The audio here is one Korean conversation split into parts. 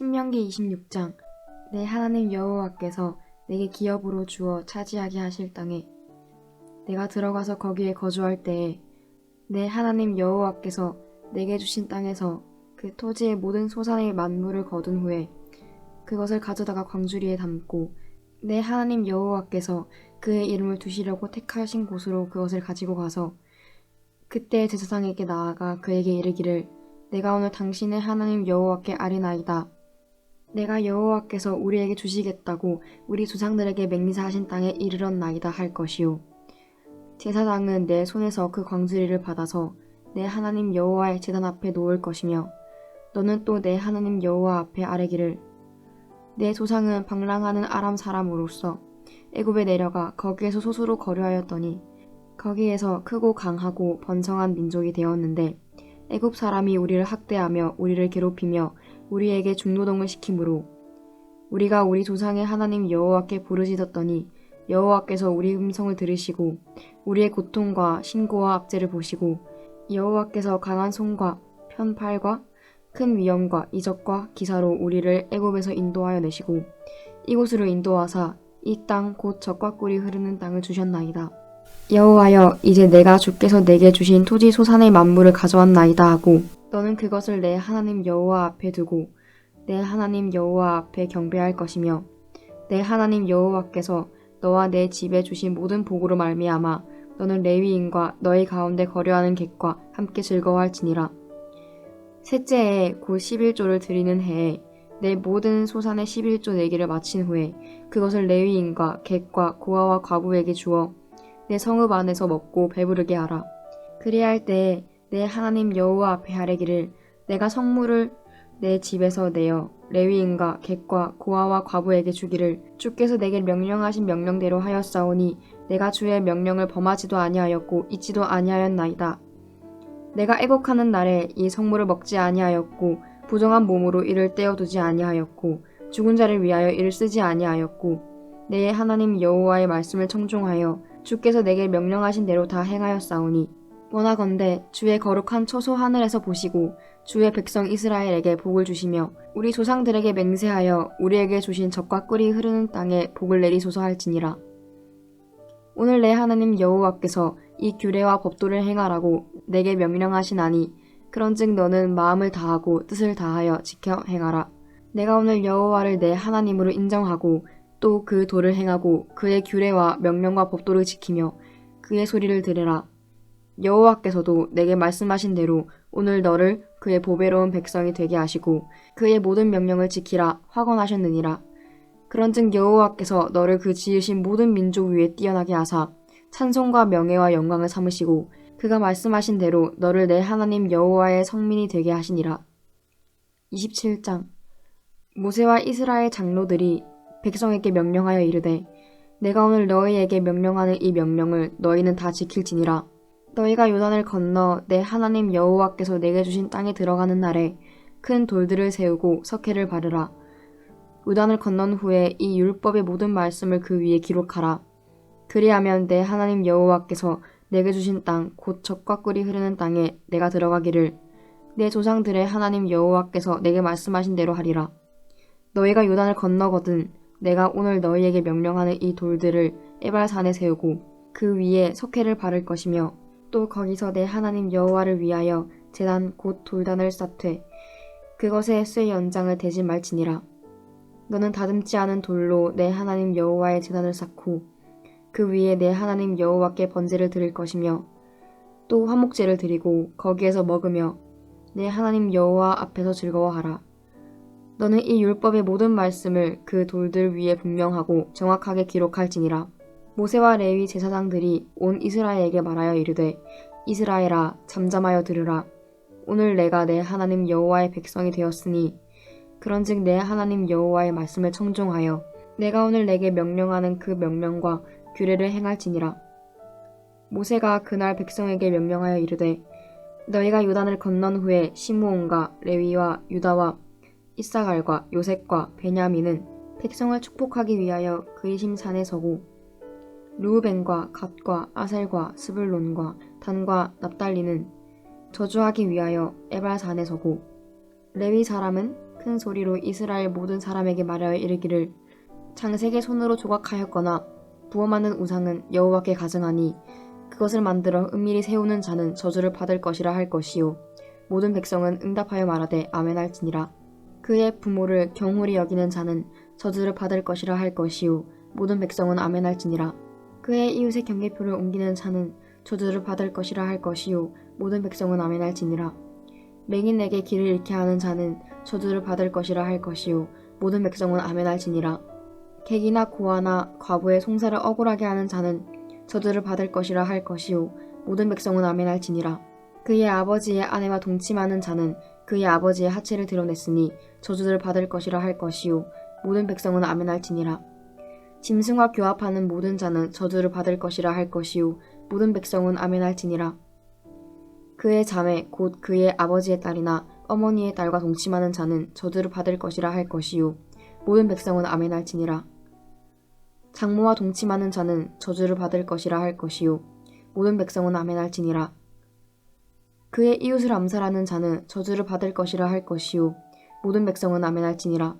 신명기 26장 내 하나님 여호와께서 내게 기업으로 주어 차지하게 하실 땅에 내가 들어가서 거기에 거주할 때에 내 하나님 여호와께서 내게 주신 땅에서 그 토지의 모든 소산의 만물을 거둔 후에 그것을 가져다가 광주리에 담고 내 하나님 여호와께서 그의 이름을 두시려고 택하신 곳으로 그것을 가지고 가서 그때 제사장에게 나아가 그에게 이르기를 내가 오늘 당신의 하나님 여호와께 아뢰나이다. 내가 여호와께서 우리에게 주시겠다고 우리 조상들에게 맹리사하신 땅에 이르렀나이다 할 것이요. 제사장은 내 손에서 그 광주리를 받아서 내 하나님 여호와의 제단 앞에 놓을 것이며 너는 또 내 하나님 여호와 앞에 아뢰기를 내 조상은 방랑하는 아람 사람으로서 애굽에 내려가 거기에서 소수로 거류하였더니 거기에서 크고 강하고 번성한 민족이 되었는데 애굽 사람이 우리를 학대하며 우리를 괴롭히며 우리에게 중노동을 시키므로 우리가 우리 조상의 하나님 여호와께 부르짖었더니 여호와께서 우리 음성을 들으시고 우리의 고통과 신고와 압제를 보시고 여호와께서 강한 손과 편팔과 큰 위엄과 이적과 기사로 우리를 애굽에서 인도하여 내시고 이곳으로 인도하사 이 땅곧 젖과 꿀이 흐르는 땅을 주셨나이다. 여호와여 이제 내가 주께서 내게 주신 토지 소산의 만물을 가져왔나이다 하고 너는 그것을 내 하나님 여호와 앞에 두고 내 하나님 여호와 앞에 경배할 것이며 내 하나님 여호와께서 너와 내 집에 주신 모든 복으로 말미암아 너는 레위인과 너희 가운데 거류하는 객과 함께 즐거워할지니라 셋째에 곧 11조를 드리는 해에 내 모든 소산의 11조 내기를 마친 후에 그것을 레위인과 객과 고아와 과부에게 주어 내 성읍 안에서 먹고 배부르게 하라. 그리할 때에 내 하나님 여호와 앞에 하래기를 내가 성물을 내 집에서 내어 레위인과 객과 고아와 과부에게 주기를 주께서 내게 명령하신 명령대로 하였사오니 내가 주의 명령을 범하지도 아니하였고 잊지도 아니하였나이다. 내가 애곡하는 날에 이 성물을 먹지 아니하였고 부정한 몸으로 이를 떼어두지 아니하였고 죽은 자를 위하여 이를 쓰지 아니하였고 내 하나님 여호와의 말씀을 청종하여 주께서 내게 명령하신 대로 다 행하였사오니 원하건대 주의 거룩한 처소 하늘에서 보시고 주의 백성 이스라엘에게 복을 주시며 우리 조상들에게 맹세하여 우리에게 주신 젖과 꿀이 흐르는 땅에 복을 내리소서 할지니라. 오늘 내 하나님 여호와께서 이 규례와 법도를 행하라고 내게 명령하시나니 그런즉 너는 마음을 다하고 뜻을 다하여 지켜 행하라. 내가 오늘 여호와를 내 하나님으로 인정하고 또 그 도를 행하고 그의 규례와 명령과 법도를 지키며 그의 소리를 들으라 여호와께서도 내게 말씀하신 대로 오늘 너를 그의 보배로운 백성이 되게 하시고 그의 모든 명령을 지키라 확언하셨느니라 그런즉 여호와께서 너를 그 지으신 모든 민족 위에 뛰어나게 하사 찬송과 명예와 영광을 삼으시고 그가 말씀하신 대로 너를 내 하나님 여호와의 성민이 되게 하시니라. 27장 모세와 이스라엘 장로들이 백성에게 명령하여 이르되 내가 오늘 너희에게 명령하는 이 명령을 너희는 다 지킬지니라. 너희가 요단을 건너 내 하나님 여호와께서 내게 주신 땅에 들어가는 날에 큰 돌들을 세우고 석회를 바르라. 요단을 건넌 후에 이 율법의 모든 말씀을 그 위에 기록하라. 그리하면 내 하나님 여호와께서 내게 주신 땅곧 젖과 꿀이 흐르는 땅에 내가 들어가기를 내 조상들의 하나님 여호와께서 내게 말씀하신 대로 하리라. 너희가 요단을 건너거든 내가 오늘 너희에게 명령하는 이 돌들을 에발산에 세우고 그 위에 석회를 바를 것이며 또 거기서 내 하나님 여호와를 위하여 제단 곧 돌단을 쌓되 그것에 쇠 연장을 대지 말지니라. 너는 다듬지 않은 돌로 내 하나님 여호와의 제단을 쌓고 그 위에 내 하나님 여호와께 번제를 드릴 것이며 또 화목제를 드리고 거기에서 먹으며 내 하나님 여호와 앞에서 즐거워하라. 너는 이 율법의 모든 말씀을 그 돌들 위에 분명하고 정확하게 기록할지니라. 모세와 레위 제사장들이 온 이스라엘에게 말하여 이르되 이스라엘아 잠잠하여 들으라. 오늘 내가 내 하나님 여호와의 백성이 되었으니 그런즉 내 하나님 여호와의 말씀을 청종하여 내가 오늘 내게 명령하는 그 명령과 규례를 행할지니라. 모세가 그날 백성에게 명령하여 이르되 너희가 요단을 건넌 후에 시므온과 레위와 유다와 이사갈과 요셉과 베냐민은 백성을 축복하기 위하여 그이심 산에 서고 루우벤과 갓과 아셀과 스불론과 단과 납달리는 저주하기 위하여 에발 산에 서고 레위 사람은 큰 소리로 이스라엘 모든 사람에게 말하여 이르기를 장색의 손으로 조각하였거나 부어맞는 우상은 여호와께 가증하니 그것을 만들어 은밀히 세우는 자는 저주를 받을 것이라 할 것이요. 모든 백성은 응답하여 말하되 아멘할지니라. 그의 부모를 경홀히 여기는 자는 저주를 받을 것이라 할 것이요. 모든 백성은 아멘할지니라 그의 이웃의 경계표를 옮기는 자는 저주를 받을 것이라 할 것이요. 모든 백성은 아멘할지니라. 맹인에게 길을 잃게 하는 자는 저주를 받을 것이라 할 것이요. 모든 백성은 아멘할지니라. 객이나 고아나 과부의 송사를 억울하게 하는 자는 저주를 받을 것이라 할 것이요. 모든 백성은 아멘할지니라. 그의 아버지의 아내와 동침하는 자는 그의 아버지의 하체를 드러냈으니 저주를 받을 것이라 할 것이요. 모든 백성은 아멘할지니라 짐승과 교합하는 모든 자는 저주를 받을 것이라 할 것이요. 모든 백성은 아멘할지니라. 그의 자매 곧 그의 아버지의 딸이나 어머니의 딸과 동침하는 자는 저주를 받을 것이라 할 것이요. 모든 백성은 아멘할지니라. 장모와 동침하는 자는 저주를 받을 것이라 할 것이요. 모든 백성은 아멘할지니라. 그의 이웃을 암살하는 자는 저주를 받을 것이라 할 것이요. 모든 백성은 아멘할지니라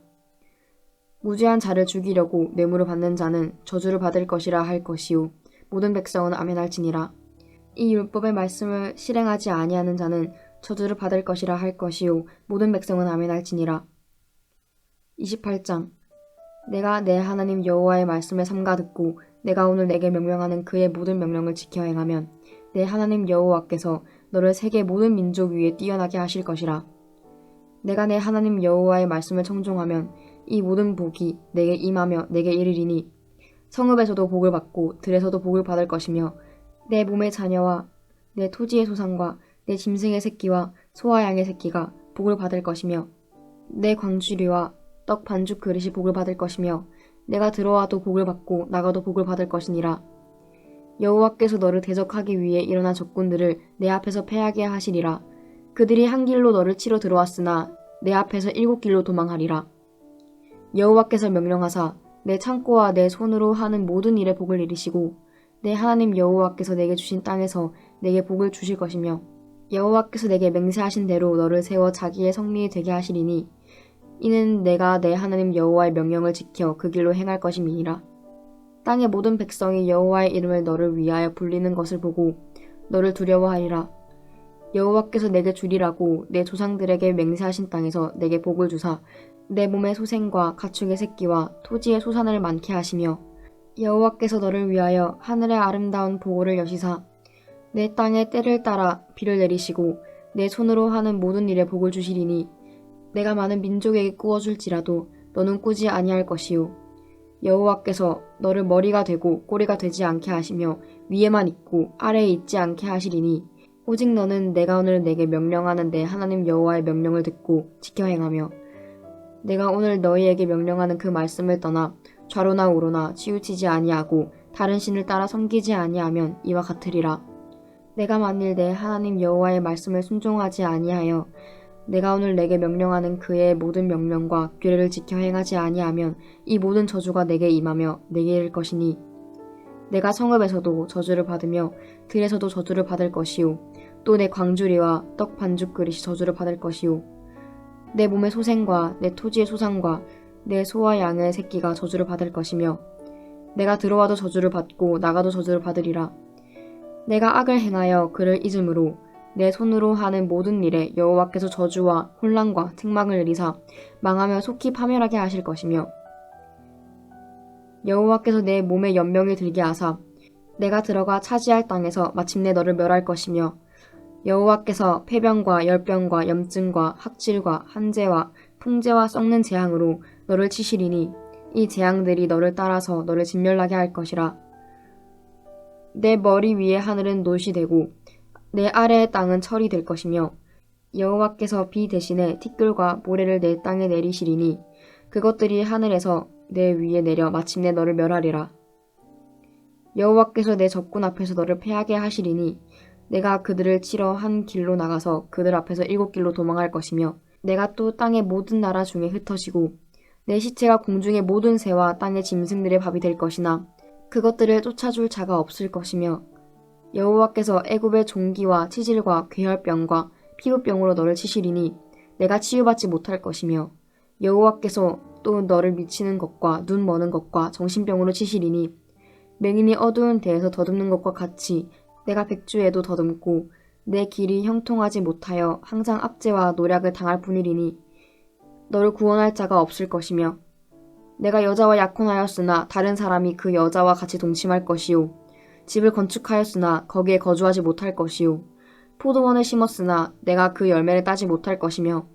무죄한 자를 죽이려고 뇌물을 받는 자는 저주를 받을 것이라 할 것이요. 모든 백성은 아멘할지니라. 이 율법의 말씀을 실행하지 아니하는 자는 저주를 받을 것이라 할 것이요. 모든 백성은 아멘할지니라. 28장. 내가 내 하나님 여호와의 말씀을 삼가 듣고 내가 오늘 내게 명령하는 그의 모든 명령을 지켜 행하면 내 하나님 여호와께서 너를 세계 모든 민족 위에 뛰어나게 하실 것이라. 내가 내 하나님 여호와의 말씀을 청종하면 이 모든 복이 내게 임하며 내게 이르리니 성읍에서도 복을 받고 들에서도 복을 받을 것이며 내 몸의 자녀와 내 토지의 소산과 내 짐승의 새끼와 소와 양의 새끼가 복을 받을 것이며 내 광주리와 떡 반죽 그릇이 복을 받을 것이며 내가 들어와도 복을 받고 나가도 복을 받을 것이니라. 여호와께서 너를 대적하기 위해 일어난 적군들을 내 앞에서 패하게 하시리라. 그들이 한 길로 너를 치러 들어왔으나 내 앞에서 일곱 길로 도망하리라 여호와께서 명령하사 내 창고와 내 손으로 하는 모든 일에 복을 이르시고 내 하나님 여호와께서 내게 주신 땅에서 내게 복을 주실 것이며 여호와께서 내게 맹세하신 대로 너를 세워 자기의 성민이 되게 하시리니 이는 내가 내 하나님 여호와의 명령을 지켜 그 길로 행할 것임이니라. 땅의 모든 백성이 여호와의 이름을 너를 위하여 불리는 것을 보고 너를 두려워하리라 여호와께서 내게 주리라고 내 조상들에게 맹세하신 땅에서 내게 복을 주사 내 몸의 소생과 가축의 새끼와 토지의 소산을 많게 하시며 여호와께서 너를 위하여 하늘의 아름다운 보호를 여시사 내 땅에 때를 따라 비를 내리시고 내 손으로 하는 모든 일에 복을 주시리니 내가 많은 민족에게 꾸어줄지라도 너는 꾸지 아니할 것이요 여호와께서 너를 머리가 되고 꼬리가 되지 않게 하시며 위에만 있고 아래에 있지 않게 하시리니 오직 너는 내가 오늘 내게 명령하는 내 하나님 여호와의 명령을 듣고 지켜 행하며 내가 오늘 너희에게 명령하는 그 말씀을 떠나 좌로나 우로나 치우치지 아니하고 다른 신을 따라 섬기지 아니하면 이와 같으리라. 내가 만일 내 하나님 여호와의 말씀을 순종하지 아니하여 내가 오늘 내게 명령하는 그의 모든 명령과 규례를 지켜 행하지 아니하면 이 모든 저주가 내게 임하며 내게 이를 것이니 내가 성읍에서도 저주를 받으며 들에서도 저주를 받을 것이요 또 내 광주리와 떡 반죽 그릇이 저주를 받을 것이요 내 몸의 소생과 내 토지의 소상과 내 소와 양의 새끼가 저주를 받을 것이며 내가 들어와도 저주를 받고 나가도 저주를 받으리라. 내가 악을 행하여 그를 잊음으로 내 손으로 하는 모든 일에 여호와께서 저주와 혼란과 책망을 내리사 망하며 속히 파멸하게 하실 것이며 여호와께서 내 몸에 연명을 들게 하사 내가 들어가 차지할 땅에서 마침내 너를 멸할 것이며 여호와께서 폐병과 열병과 염증과 학질과 한재와 풍재와 썩는 재앙으로 너를 치시리니 이 재앙들이 너를 따라서 너를 진멸하게 할 것이라 내 머리 위에 하늘은 노시 되고 내 아래의 땅은 철이 될 것이며 여호와께서 비 대신에 티끌과 모래를 내 땅에 내리시리니 그것들이 하늘에서 내 위에 내려 마침내 너를 멸하리라. 여호와께서 내 적군 앞에서 너를 패하게 하시리니 내가 그들을 치러 한 길로 나가서 그들 앞에서 일곱 길로 도망할 것이며 내가 또 땅의 모든 나라 중에 흩어지고 내 시체가 공중의 모든 새와 땅의 짐승들의 밥이 될 것이나 그것들을 쫓아줄 자가 없을 것이며 여호와께서 애굽의 종기와 치질과 괴혈병과 피부병으로 너를 치시리니 내가 치유받지 못할 것이며 여호와께서 또 너를 미치는 것과 눈 머는 것과 정신병으로 치시리니 맹인이 어두운 데에서 더듬는 것과 같이 내가 백주에도 더듬고 내 길이 형통하지 못하여 항상 압제와 노략을 당할 뿐이리니 너를 구원할 자가 없을 것이며 내가 여자와 약혼하였으나 다른 사람이 그 여자와 같이 동침할 것이요. 집을 건축하였으나 거기에 거주하지 못할 것이요. 포도원을 심었으나 내가 그 열매를 따지 못할 것이며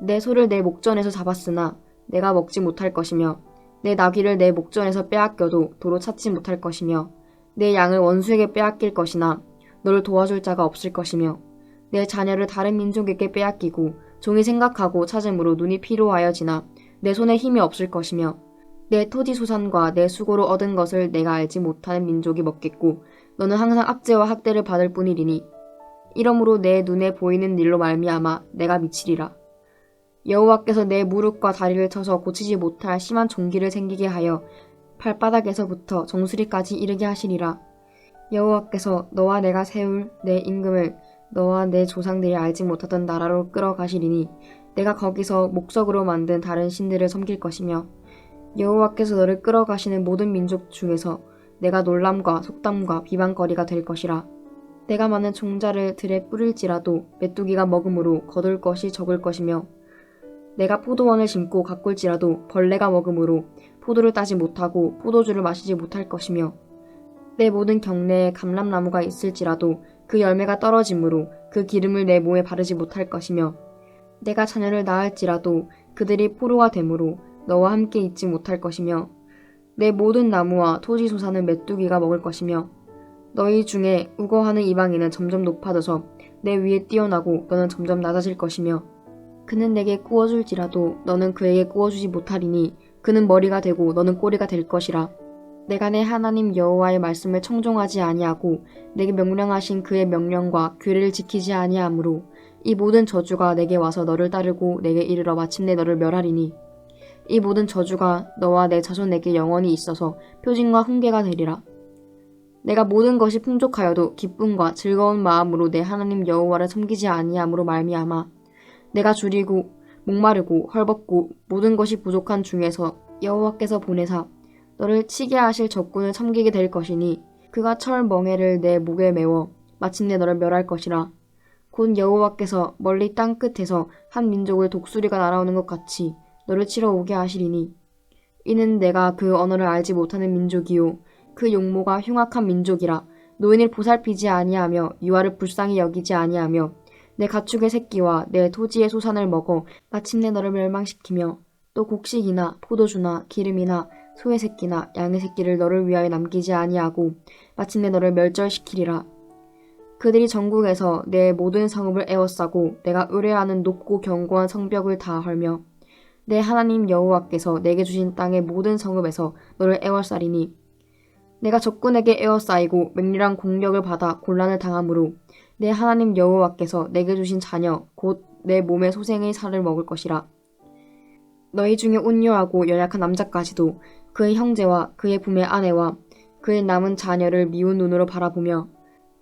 내 소를 내 목전에서 잡았으나 내가 먹지 못할 것이며 내 나귀를 내 목전에서 빼앗겨도 도로 찾지 못할 것이며 내 양을 원수에게 빼앗길 것이나 너를 도와줄 자가 없을 것이며 내 자녀를 다른 민족에게 빼앗기고 종이 생각하고 찾음으로 눈이 피로하여지나 내 손에 힘이 없을 것이며 내 토지 소산과 내 수고로 얻은 것을 내가 알지 못하는 민족이 먹겠고 너는 항상 압제와 학대를 받을 뿐이리니 이러므로 내 눈에 보이는 일로 말미암아 내가 미치리라. 여호와께서 내 무릎과 다리를 쳐서 고치지 못할 심한 종기를 생기게 하여 발바닥에서부터 정수리까지 이르게 하시리라. 여호와께서 너와 내가 세울 내 임금을 너와 내 조상들이 알지 못하던 나라로 끌어가시리니 내가 거기서 목석으로 만든 다른 신들을 섬길 것이며 여호와께서 너를 끌어가시는 모든 민족 중에서 내가 놀람과 속담과 비방거리가 될 것이라. 내가 많은 종자를 들에 뿌릴지라도 메뚜기가 먹음으로 거둘 것이 적을 것이며 내가 포도원을 심고 가꿀지라도 벌레가 먹음으로 포도를 따지 못하고 포도주를 마시지 못할 것이며 내 모든 경내에 감람나무가 있을지라도 그 열매가 떨어짐으로 그 기름을 내 몸에 바르지 못할 것이며 내가 자녀를 낳을지라도 그들이 포로가 되므로 너와 함께 있지 못할 것이며 내 모든 나무와 토지 소산은 메뚜기가 먹을 것이며 너희 중에 우거하는 이방인은 점점 높아져서 내 위에 뛰어나고 너는 점점 낮아질 것이며 그는 내게 꾸어줄지라도 너는 그에게 꾸어주지 못하리니 그는 머리가 되고 너는 꼬리가 될 것이라. 내가 내 하나님 여호와의 말씀을 청종하지 아니하고 내게 명령하신 그의 명령과 규례를 지키지 아니하므로 이 모든 저주가 내게 와서 너를 따르고 내게 이르러 마침내 너를 멸하리니. 이 모든 저주가 너와 내 자손에게 영원히 있어서 표징과 훈계가 되리라. 내가 모든 것이 풍족하여도 기쁨과 즐거운 마음으로 내 하나님 여호와를 섬기지 아니함으로 말미암아 내가 줄이고 목마르고 헐벗고 모든 것이 부족한 중에서 여호와께서 보내사 너를 치게 하실 적군을 섬기게 될 것이니 그가 철 멍에를 내 목에 메워 마침내 너를 멸할 것이라. 곧 여호와께서 멀리 땅 끝에서 한 민족을 독수리가 날아오는 것 같이 너를 치러 오게 하시리니 이는 내가 그 언어를 알지 못하는 민족이요 그 용모가 흉악한 민족이라 노인을 보살피지 아니하며 유아를 불쌍히 여기지 아니하며 내 가축의 새끼와 내 토지의 소산을 먹어 마침내 너를 멸망시키며 또 곡식이나 포도주나 기름이나 소의 새끼나 양의 새끼를 너를 위하여 남기지 아니하고 마침내 너를 멸절시키리라. 그들이 전국에서 내 모든 성읍을 에워싸고 내가 의뢰하는 높고 견고한 성벽을 다 헐며 내 하나님 여호와께서 내게 주신 땅의 모든 성읍에서 너를 에워싸리니 내가 적군에게 에워싸이고 맹렬한 공격을 받아 곤란을 당함으로 내 하나님 여호와께서 내게 주신 자녀 곧 내 몸의 소생의 살을 먹을 것이라. 너희 중에 온유하고 연약한 남자까지도 그의 형제와 그의 부의 아내와 그의 남은 자녀를 미운 눈으로 바라보며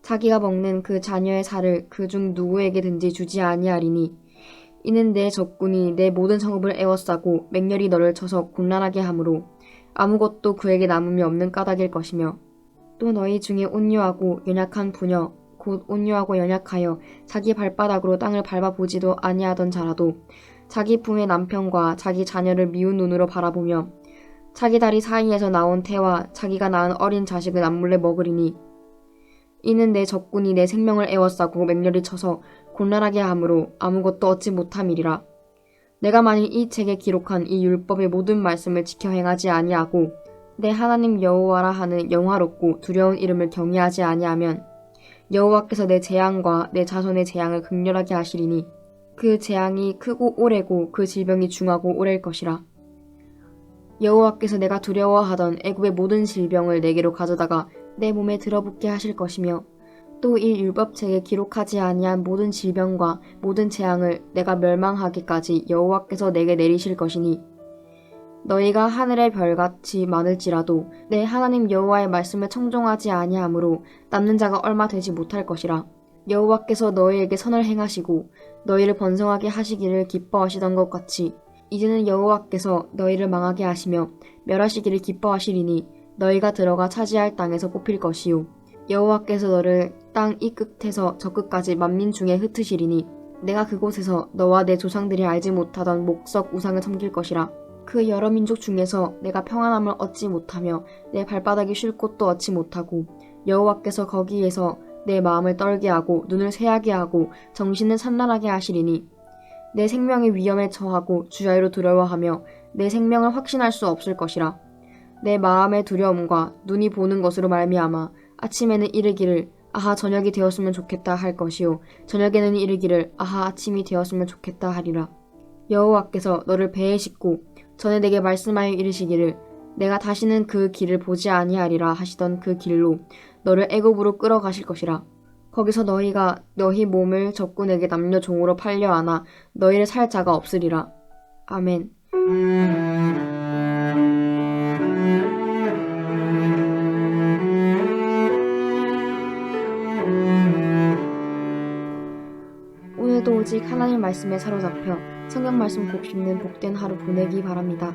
자기가 먹는 그 자녀의 살을 그 중 누구에게든지 주지 아니하리니 이는 내 적군이 내 모든 성읍을 에워싸고 맹렬히 너를 쳐서 곤란하게 하므로 아무것도 그에게 남음이 없는 까닭일 것이며 또 너희 중에 온유하고 연약한 부녀 곧 온유하고 연약하여 자기 발바닥으로 땅을 밟아보지도 아니하던 자라도 자기 품의 남편과 자기 자녀를 미운 눈으로 바라보며 자기 다리 사이에서 나온 태와 자기가 낳은 어린 자식을 남몰래 먹으리니 이는 내 적군이 내 생명을 에워싸고 맹렬히 쳐서 곤란하게 함으로 아무것도 얻지 못함이리라. 내가 만일 이 책에 기록한 이 율법의 모든 말씀을 지켜 행하지 아니하고 내 하나님 여호와라 하는 영화롭고 두려운 이름을 경외하지 아니하면 여호와께서 내 재앙과 내 자손의 재앙을 극렬하게 하시리니 그 재앙이 크고 오래고 그 질병이 중하고 오래일 것이라. 여호와께서 내가 두려워하던 애굽의 모든 질병을 내게로 가져다가 내 몸에 들어붙게 하실 것이며 또 이 율법책에 기록하지 아니한 모든 질병과 모든 재앙을 내가 멸망하기까지 여호와께서 내게 내리실 것이니 너희가 하늘의 별같이 많을지라도 내 하나님 여호와의 말씀을 청종하지 아니하므로 남는 자가 얼마 되지 못할 것이라. 여호와께서 너희에게 선을 행하시고 너희를 번성하게 하시기를 기뻐하시던 것 같이 이제는 여호와께서 너희를 망하게 하시며 멸하시기를 기뻐하시리니 너희가 들어가 차지할 땅에서 뽑힐 것이요 여호와께서 너를 땅 이 끝에서 저 끝까지 만민 중에 흩으시리니 내가 그곳에서 너와 내 조상들이 알지 못하던 목석 우상을 섬길 것이라. 그 여러 민족 중에서 내가 평안함을 얻지 못하며 내 발바닥이 쉴 곳도 얻지 못하고 여호와께서 거기에서 내 마음을 떨게 하고 눈을 쇠하게 하고 정신을 산란하게 하시리니 내 생명의 위험에 처하고 주야로 두려워하며 내 생명을 확신할 수 없을 것이라. 내 마음의 두려움과 눈이 보는 것으로 말미암아 아침에는 이르기를 아하 저녁이 되었으면 좋겠다 할 것이요. 저녁에는 이르기를 아하 아침이 되었으면 좋겠다 하리라. 여호와께서 너를 배에 싣고 전에 내게 말씀하여 이르시기를 내가 다시는 그 길을 보지 아니하리라 하시던 그 길로 너를 애굽으로 끌어가실 것이라. 거기서 너희가 너희 몸을 적군에게 남녀 종으로 팔려 안아 너희를 살 자가 없으리라. 아멘 하나님 말씀에 사로잡혀 성경 말씀 곱씹는 복된 하루 보내기 바랍니다.